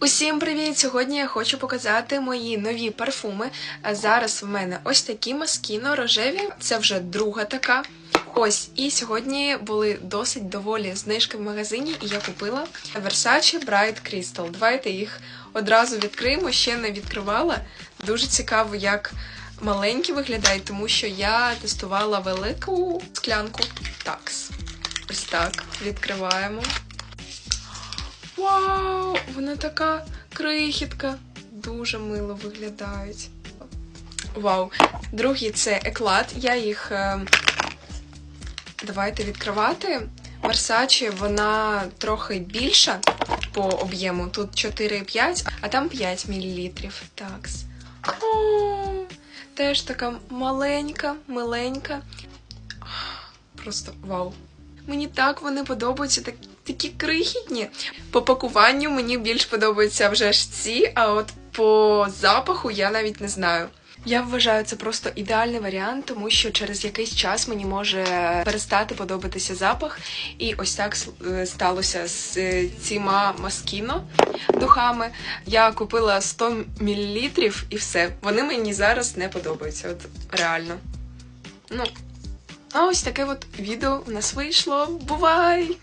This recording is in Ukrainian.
Усім привіт! Сьогодні я хочу показати мої нові парфуми. Зараз в мене ось такі маскіно рожеві. Це вже друга така. Ось, і сьогодні були досить доволі знижки в магазині, і я купила Versace Bright Crystal. Давайте їх одразу відкриємо, ще не відкривала. Дуже цікаво, як маленькі виглядають, тому що я тестувала велику склянку. Такс. Ось так. Відкриваємо. Вау! Вона така крихітка. Дуже мило виглядають. Вау. Другий це еклад. Я їх. е, Давайте відкривати. Versace, вона трохи більша по об'єму. Тут 4,5, а там 5 мл. Такс. О, теж така маленька, миленька. Просто вау. Мені так вони подобаються, так, такі крихітні. По пакуванню мені більш подобаються вже ж ці, а от по запаху я навіть не знаю. Я вважаю це просто ідеальний варіант, тому що через якийсь час мені може перестати подобатися запах. І ось так е, сталося з е, цими маскіно духами. Я купила 100 мл і все. Вони мені зараз не подобаються. От реально. Ну, а ось таке от відео у нас вийшло. Бувай!